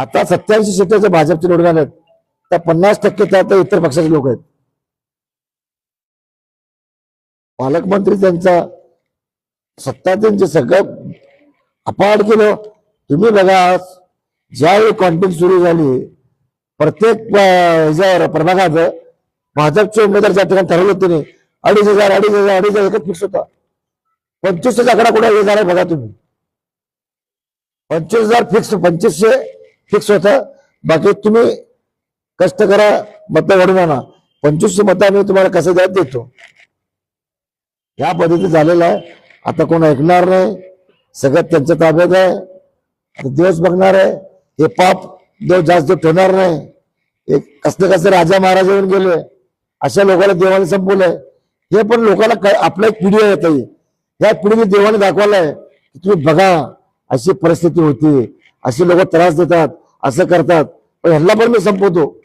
आता सत्याऐंशी सीटाचे भाजपचे निवडून आल्यात त्या पन्नास टक्के त्यात इतर पक्षाचे लोक आहेत. पालकमंत्री त्यांचा सत्ता त्यांचे सगळं अपाड केलं. तुम्ही बघा ज्यावेळी कॉन्टेंट सुरू झाली प्रत्येक ह्याच्यावर प्रभागात भाजपचे उमेदवार ज्या ठिकाणी ठरवलं नाही अडीच हजार अडीच हजार अडीच हजार एकच फिक्स होता. पंचवीसशे आकडा कुठे हे झाला बघा तुम्ही. पंचवीस हजार फिक्स पंचवीसशे फिक्स होता. बाकी तुम्ही कष्ट करा मतं घडून आणा पंचवीसशे मतं आम्ही तुम्हाला कसं द्यायला देतो. या पद्धतीने झालेलं आहे. आता कोण ऐकणार नाही. सगळं त्यांच्या ताब्यात आहे. आता दिवस बघणार आहे. हे पाप देव जास्त ठेवणार नाही. एक कसले कसले राजा महाराज येऊन गेले. अशा लोकांना देवाने संपवलंय. हे पण लोकांना आपला एक पिढी आहे ताई. या पिढीने देवाने दाखवलंय. की तुम्ही बघा अशी परिस्थिती होती. अशी लोक त्रास देतात. असं करतात. पण ह्यांना पण मी संपवतो.